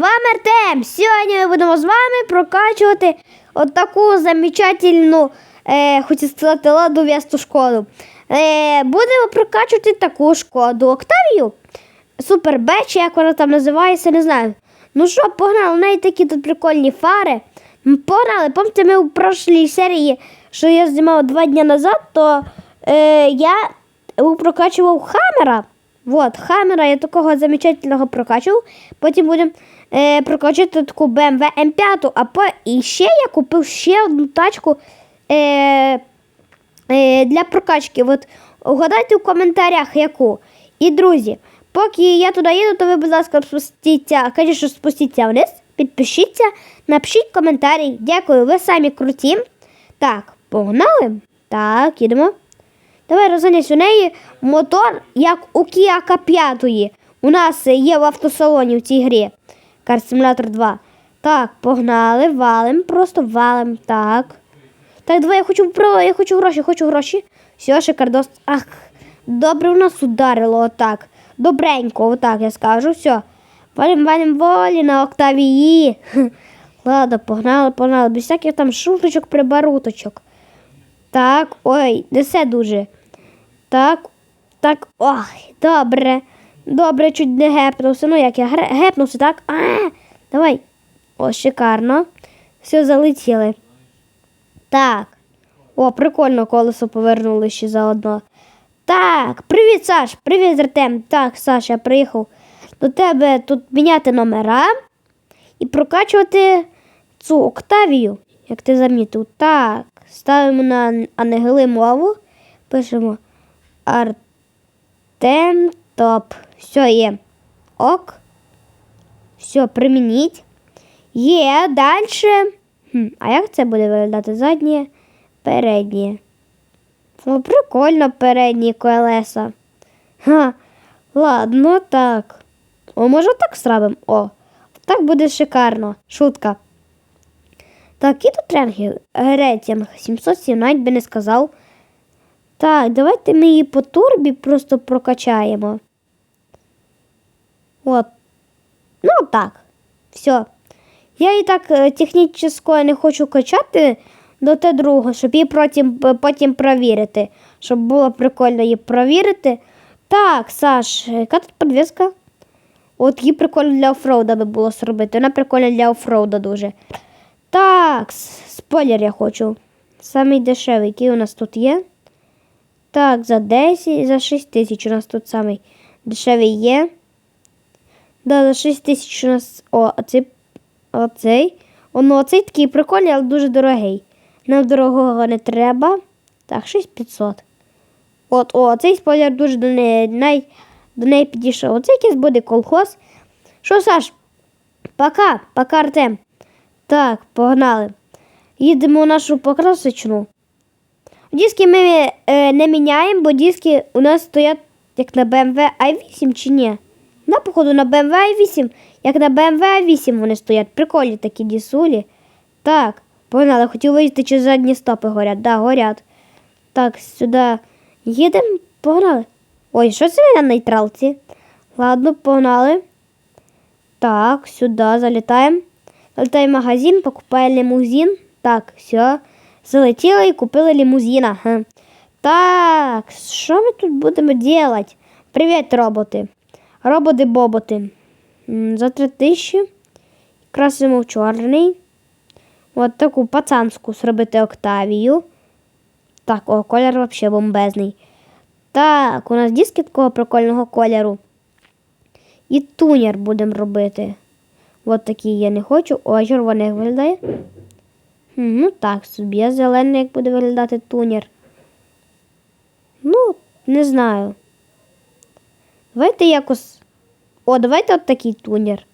вами Артем. Сьогодні ми будемо з вами прокачувати от таку замечательну, е, хочу сказати, ладу весту шкоду. Е, будемо прокачувати таку шкоду Октавію. Супер Б, чи як вона там називається, не знаю. Ну що, погнали, у неї такі тут прикольні фари. Погнали, пам'ятаєте, ми у прошлій серії, що я знімав два дні назад, то е, я прокачував Хаммера. Вот, Хаммера я такого замечательного прокачував. Потім будемо е, прокачувати таку BMW M5, а по... і ще я купив ще одну тачку е, е, для прокачки. От, угадайте в коментарях, яку. І, друзі, поки я туди їду, то ви, будь ласка, спустіться, звісно, спустіться вниз, підпишіться, напишіть коментарі. Дякую, ви самі круті. Так, погнали? Так, їдемо. Давай розганяйся. У неї мотор, як у Kia K5. У нас є в автосалоні в цій грі. Simulator 2. Так, погнали, валим, просто валим. Так. Так, давай я хочу я хочу гроші, хочу гроші. Все, шикардос. Ах, добре в нас ударило отак. Добренько, отак я скажу. Все. Валим, валим, волі на Октавії. Ладно, погнали, погнали. Без всяких там шуточок, прибаруточок. Так, ой, несе дуже. Так, так, ой, добре. Добре, чуть не гепнувся. Ну як я гепнувся, так? А, давай. О, шикарно. Все, залетіли. Так. О, прикольно колесо повернули ще заодно. Так, привіт, Саш, привіт, Артем. Так, Саш, я приїхав до тебе тут міняти номера і прокачувати цю Октавію, як ти замітив. Так, ставимо на анегели мову, пишемо Артем Топ. Все є. Ок. Все, примініть. Є, далі. Хм, а як це буде виглядати? Заднє, переднє. О, прикольно передні колеса. Ха, ладно, так. О, може так зробимо? О, так буде шикарно. Шутка. Так, і тут рейтинг, рейтинг 707, навіть би не сказав. Так, давайте ми її по турбі просто прокачаємо. От. Ну, так. Все. Я і так е, технічно не хочу качати до те другого, щоб її потім, потім провірити. Щоб було прикольно її провірити. Так, Саш, яка тут підвіска? От її прикольно для офроуда би було зробити. Вона прикольна для офроуда дуже. Так, спойлер я хочу. Самий дешевий, який у нас тут є. Так, за 10, за 6 тисяч у нас тут самий дешевий є. Да, за 6 тисяч у нас. О. Оцей. О, ну, оцей такий прикольний, але дуже дорогий. Нам дорогого не треба. Так, 6500. От, о, цей спойлер дуже до неї, най, до неї підійшов. Оце якийсь буде колхоз. Що, Саш? Пока, пока, Артем. Так, погнали. Їдемо в нашу покрасочну. Диски ми е, не міняємо, бо диски у нас стоять як на BMW i8 чи ні? На, походу, на BMW i8, як на BMW i8 вони стоять. Прикольні такі дісулі. Так, погнали, хотів виїзти, чи задні стопи горять. Да, горять. Так, сюди їдемо, погнали. Ой, що це на нейтралці? Ладно, погнали. Так, сюди залітаємо. Залітаємо в магазин, покупаємо лимузин. Так, все. Залетіли і купили лимузина. Ха. Так, що ми тут будемо робити? Привіт, роботи. Роботи-боботи. За три тисячі. Красимо в чорний. От таку пацанську зробити Октавію. Так, о, колір взагалі бомбезний. Так, у нас диски такого прикольного кольору. І тунер будемо робити. От такий я не хочу. О, червоний виглядає. Ну так, собі а зелений, як буде виглядати тунер. Ну, не знаю. Давайте якось. О, давайте от такий тунер.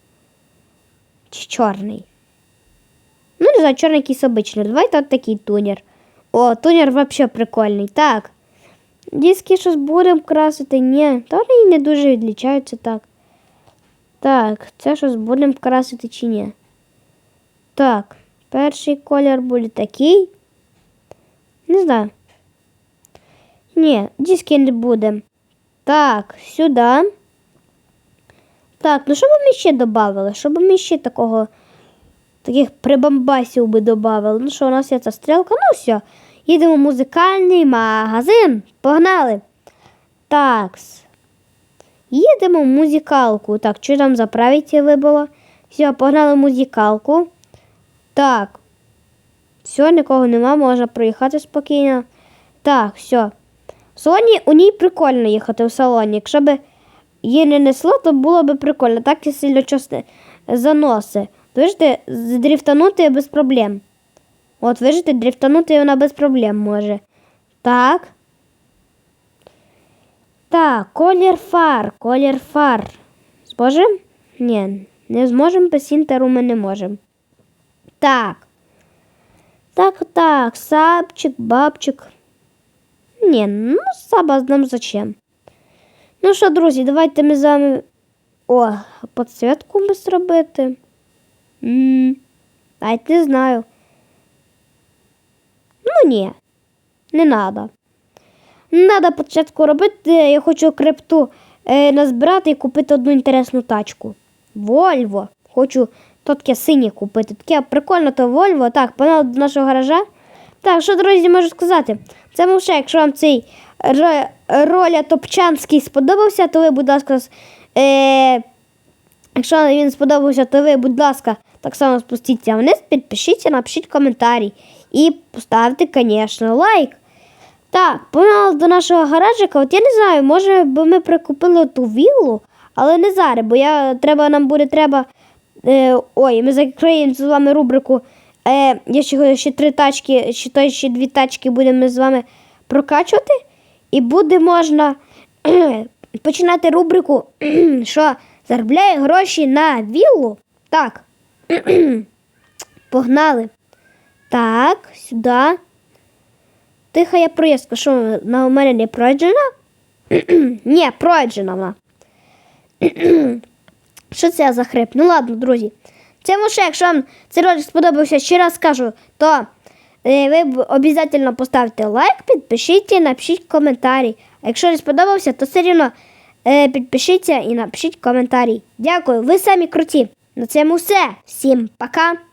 Чи чорний. Ну, не знаю, чорний якийсь обичний. Давайте от такий тунер. О, тунер взагалі прикольний. Так. Диски щось будемо красити? Ні. Та вони не дуже відлічаються так. Так, це щось будемо красити чи ні? Так, перший колір буде такий. Не знаю. Ні, диски не будемо. Так, сюди. Так, ну що б ми ще додали? Що б ми ще такого, таких прибамбасів би додали? Ну що, у нас є ця стрілка, ну все. Їдемо в музикальний магазин. Погнали. Такс. Їдемо в музикалку. Так, що там заправити вибило? Все, погнали в музикалку. Так. Все, нікого нема, можна проїхати спокійно. Так, все. В салоні у ній прикольно їхати в салоні. Якщо б її не несло, то було б прикольно. Так і сильно не заноси. Вижте, здріфтанути без проблем. От, вижите, дріфтанути вона без проблем може. Так. Так, колір фар, колір фар. Зможем? Ні, не зможемо, без інтеру ми не можемо. Так. Так, так, сапчик, бабчик. Ні, ну саба нам зачем. Ну що, друзі, давайте ми з вами. О, підсвітку би зробити. М, Навіть не знаю. Ну ні, не треба. Не треба початку робити. Я хочу крипту е, назбирати і купити одну інтересну тачку. Вольво. Хочу то таке синє купити. Таке прикольно, то Вольво. Так, погнали до нашого гаража. Так, що, друзі, можу сказати? Це мовше, якщо вам цей ро- роля Топчанський сподобався, то ви, будь ласка, е, якщо він сподобався, то ви, будь ласка, так само спустіться вниз, підпишіться, напишіть коментарі і поставте, звісно, лайк. Так, погнали до нашого гаражика. От я не знаю, може би ми прикупили ту віллу, але не зараз, бо я, треба, нам буде треба. Е, ой, ми закриємо з вами рубрику. Е, я ще, ще три тачки, ще, то ще дві тачки будемо з вами прокачувати. І буде можна починати рубрику, що заробляє гроші на віллу. Так. Погнали. Так, сюди. Тиха я проїздка, що вона у мене не пройджена? Ні, пройджена вона. Що це за хрип? Ну ладно, друзі. Це може, якщо вам цей ролик сподобався, ще раз скажу, то е, ви обов'язково поставте лайк, підпишіться, напишіть коментарі. А якщо не сподобався, то все рівно е, підпишіться і напишіть коментарі. Дякую, ви самі круті. На цьому все. Всім пока.